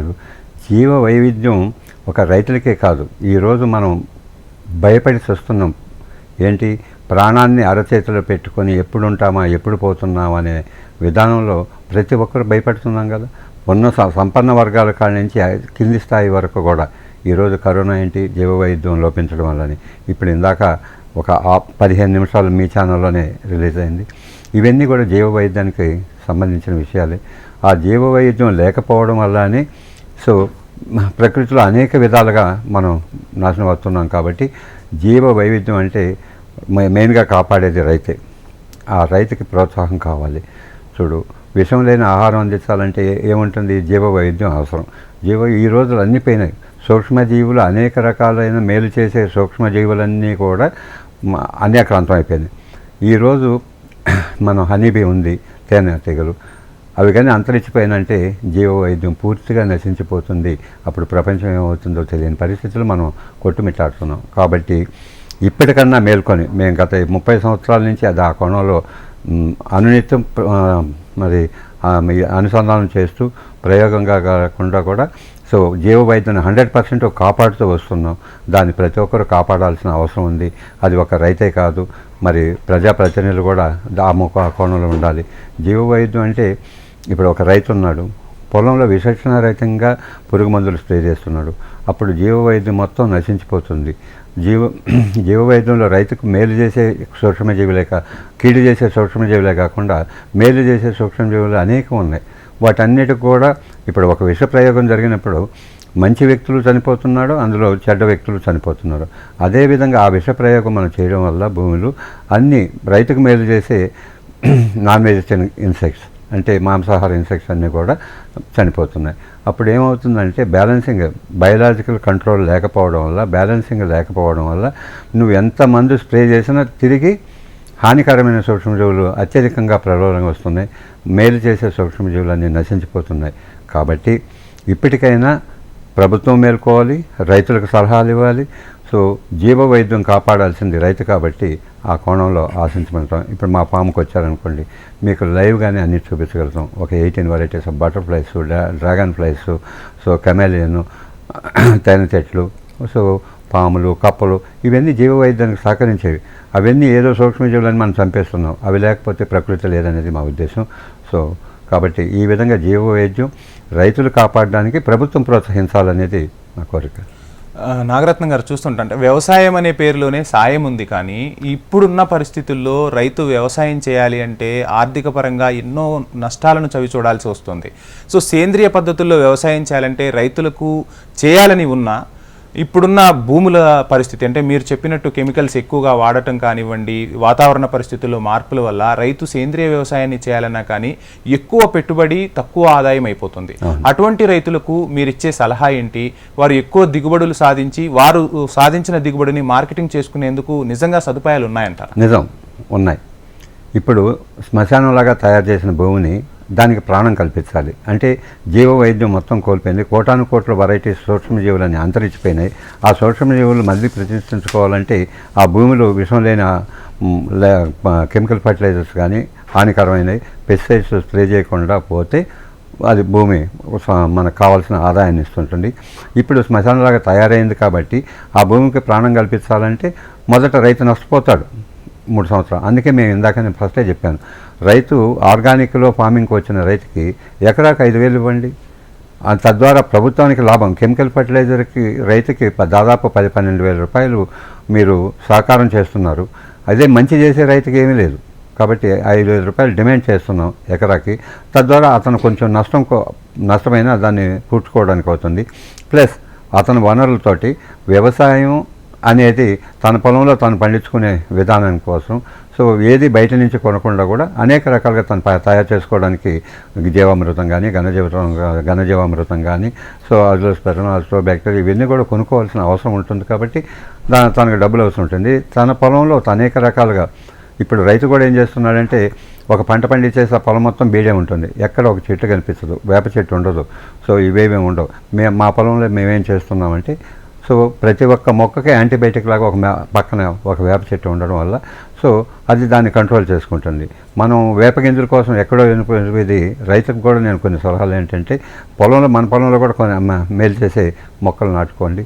చేస్తున్నారు జీవ వైవిధ్యం ఒక రైతులకే కాదు. ఈరోజు మనం భయపడి వస్తున్నాం ఏంటి? ప్రాణాన్ని అరచేతిలో పెట్టుకొని ఎప్పుడు ఉంటామా ఎప్పుడు పోతున్నామా అనే విధానంలో ప్రతి ఒక్కరు భయపడుతున్నాం కదా. ఉన్న సంపన్న వర్గాల కాడి నుంచి కింది స్థాయి వరకు కూడా ఈరోజు కరోనా ఏంటి? జీవవైద్యం లోపించడం వల్లని. ఇప్పుడు ఇందాక ఒక పదిహేను నిమిషాలు మీ ఛానల్లోనే రిలీజ్ అయింది. ఇవన్నీ కూడా జీవ వైద్యానికి సంబంధించిన విషయాలే. ఆ జీవవైద్యం లేకపోవడం వల్లనే సో ప్రకృతిలో అనేక విధాలుగా మనం నాశనం అవుతున్నాం కాబట్టి జీవ వైవిధ్యం అంటే మె- మెయిన్గా కాపాడేది రైతే. ఆ రైతుకి ప్రోత్సాహం కావాలి. చూడు విషం లేని ఆహారం అందించాలంటే ఏముంటుంది? జీవ వైవిధ్యం అవసరం. జీవ ఈ రోజులు అన్నీ పోయినాయి. సూక్ష్మజీవులు అనేక రకాలైన మేలు చేసే సూక్ష్మజీవులన్నీ కూడా అన్యాక్రాంతం అయిపోయినాయి. ఈరోజు మనం హనీబీ ఉంది తేనె తీగలు అవి కానీ అంతరించిపోయినంటే జీవవైద్యం పూర్తిగా నశించిపోతుంది. అప్పుడు ప్రపంచం ఏమవుతుందో తెలియని పరిస్థితులు మనం కొట్టుమిట్టాడుతున్నాం. కాబట్టి ఇప్పటికన్నా మేల్కొని మేము గత ముప్పై సంవత్సరాల నుంచి అది ఆ కోణంలో అనునిత్యం మరి అనుసంధానం చేస్తూ ప్రయోగంగా కాకుండా కూడా సో జీవ వైద్యాన్ని హండ్రెడ్ పర్సెంట్ కాపాడుతూ వస్తున్నాం. దాన్ని ప్రతి ఒక్కరు కాపాడాల్సిన అవసరం ఉంది. అది ఒక రైతే కాదు. మరి ప్రజాప్రతినిధులు కూడా ఆ ముఖ ఆ కోణంలో ఉండాలి. జీవ వైద్యం అంటే ఇప్పుడు ఒక రైతు ఉన్నాడు. పొలంలో విచక్షణ పురుగు మందులు స్ప్రే చేస్తున్నాడు. అప్పుడు జీవవైద్యం మొత్తం నశించిపోతుంది. జీవ జీవవైద్యంలో రైతుకు మేలు చేసే సూక్ష్మజీవులే కా కీడు చేసే సూక్ష్మజీవులే కాకుండా మేలు చేసే సూక్ష్మజీవులు అనేకం ఉన్నాయి. వాటన్నిటికి కూడా ఇప్పుడు ఒక విష ప్రయోగం జరిగినప్పుడు మంచి వ్యక్తులు చనిపోతున్నాడు అందులో చెడ్డ వ్యక్తులు చనిపోతున్నారు. అదేవిధంగా ఆ విష ప్రయోగం మనం చేయడం వల్ల భూములు అన్నీ రైతుకు మేలు చేసే నాన్ వెజిటేరియన్ ఇన్సెక్ట్స్ అంటే మాంసాహార ఇన్సెక్ట్స్ అన్నీ కూడా చనిపోతున్నాయి. అప్పుడు ఏమవుతుందంటే బ్యాలెన్సింగ్ బయలాజికల్ కంట్రోల్ లేకపోవడం వల్ల బ్యాలెన్సింగ్ లేకపోవడం వల్ల నువ్వు ఎంత మందు స్ప్రే చేసినా తిరిగి హానికరమైన సూక్ష్మజీవులు అత్యధికంగా ప్రబలంగా వస్తున్నాయి. మేలు చేసే సూక్ష్మజీవులు అన్నీ నశించిపోతున్నాయి. కాబట్టి ఇప్పటికైనా ప్రభుత్వం మేల్కోవాలి రైతులకు సలహాలు ఇవ్వాలి. సో జీవ వైద్యం కాపాడాల్సింది రైతు కాబట్టి ఆ కోణంలో ఆశించమంటాం. ఇప్పుడు మా ఫామ్కి వచ్చారనుకోండి మీకు లైవ్గానే అన్ని చూపించగలుగుతాం. ఒక eighteen varieties of butterflies dragonflies so chameleon తేనె చెట్లు సో పాములు కప్పలు ఇవన్నీ జీవవైద్యానికి సహకరించేవి. అవన్నీ ఏదో సూక్ష్మజీవులని మనం చంపేస్తున్నాం. అవి లేకపోతే ప్రకృతి లేదనేది మా ఉద్దేశం. సో కాబట్టి ఈ విధంగా జీవవైద్యం రైతులు కాపాడడానికి ప్రభుత్వం ప్రోత్సహించాలనేది నా కోరిక. నాగరత్నం గారు చూస్తుంటే వ్యవసాయం అనే పేరులోనే సాయం ఉంది కానీ ఇప్పుడున్న పరిస్థితుల్లో రైతు వ్యవసాయం చేయాలి అంటే ఆర్థిక పరంగా ఎన్నో నష్టాలను చవి చూడాల్సి వస్తుంది. సో సేంద్రియ పద్ధతుల్లో వ్యవసాయం చేయాలంటే రైతులకు చేయాలని ఉన్నా ఇప్పుడున్న భూముల పరిస్థితి అంటే మీరు చెప్పినట్టు కెమికల్స్ ఎక్కువగా వాడటం కానివ్వండి వాతావరణ పరిస్థితుల్లో మార్పుల వల్ల రైతు సేంద్రియ వ్యవసాయాన్ని చేయాలన్నా కానీ ఎక్కువ పెట్టుబడి తక్కువ ఆదాయం అయిపోతుంది. అటువంటి రైతులకు మీరు ఇచ్చే సలహా ఏంటి? వారు ఎక్కువ దిగుబడులు సాధించి వారు సాధించిన దిగుబడిని మార్కెటింగ్ చేసుకునేందుకు నిజంగా సదుపాయాలు ఉన్నాయంటారా? నిజం. ఉన్నాయి. ఇప్పుడు శ్మశానంలాగా తయారు చేసిన భూమిని దానికి ప్రాణం కల్పించాలి. అంటే జీవ వైద్యం మొత్తం కోల్పోయింది. కోటాను కోట్ల వెరైటీస్ సూక్ష్మజీవులని అంతరించిపోయినాయి. ఆ సూక్ష్మజీవులు మళ్ళీ ప్రతిష్ఠించుకోవాలంటే ఆ భూమిలో విషం లేని కెమికల్ ఫర్టిలైజర్స్ కానీ హానికరమైనవి పెస్టిసైడ్స్ స్ప్రే చేయకుండా పోతే అది భూమి మనకు కావాల్సిన ఆదాయాన్ని ఇస్తుంటుంది. ఇప్పుడు శ్మశానలాగా తయారైంది కాబట్టి ఆ భూమికి ప్రాణం కల్పించాలంటే మొదట రైతు నష్టపోతాడు మూడు సంవత్సరాలు. అందుకే మేము ఇందాక నేను ఫస్టే చెప్పాను. రైతు ఆర్గానిక్లో ఫార్మింగ్కి వచ్చిన రైతుకి ఎకరాకు ఐదు వేలు ఇవ్వండి. తద్వారా ప్రభుత్వానికి లాభం. కెమికల్ ఫర్టిలైజర్కి రైతుకి దాదాపు పది పన్నెండు వేల రూపాయలు మీరు సహకారం చేస్తున్నారు. అదే మంచి చేసే రైతుకి ఏమీ లేదు. కాబట్టి ఐదు వేల రూపాయలు డిమాండ్ చేస్తున్నాం ఎకరాకి. తద్వారా అతను కొంచెం నష్టం కో- నష్టమైనా దాన్ని పూడ్చుకోవడానికి అవుతుంది. ప్లస్ అతని వనరులతోటి వ్యవసాయం అనేది తన పొలంలో తను పండించుకునే విధానం కోసం. సో ఏది బయట నుంచి కొనకుండా కూడా అనేక రకాలుగా తను తయారు చేసుకోవడానికి జీవామృతం కానీ ఘనజీవితం ఘనజీవామృతం కానీ సో అందులో స్పెరనాల్స్టో బ్యాక్టీరియా ఇవన్నీ కూడా కొనుక్కోవాల్సిన అవసరం ఉంటుంది కాబట్టి దా తనకు డబ్బులు అవసరం ఉంటుంది. తన పొలంలో అనేక రకాలుగా ఇప్పుడు రైతు కూడా ఏం చేస్తున్నాడంటే ఒక పంట పండించేసి ఆ పొలం మొత్తం బీడే ఉంటుంది. ఎక్కడ ఒక చెట్టు కనిపించదు వేప చెట్టు ఉండదు. సో ఇవేమీ ఉండవు. మేము మా పొలంలో మేమేం చేస్తున్నామంటే సో ప్రతి ఒక్క మొక్కకి యాంటీబయాటిక్ లాగా ఒక పక్కన ఒక వేప చెట్టు ఉండడం వల్ల సో అది దాన్ని కంట్రోల్ చేసుకుంటుంది. మనం వేప గింజల కోసం ఎక్కడో ఇది రైతులకు కూడా నేను కొన్ని సలహాలు ఏంటంటే పొలంలో మన పొలంలో కూడా కొన్ని మేలు చేసే మొక్కలు నాటుకోండి.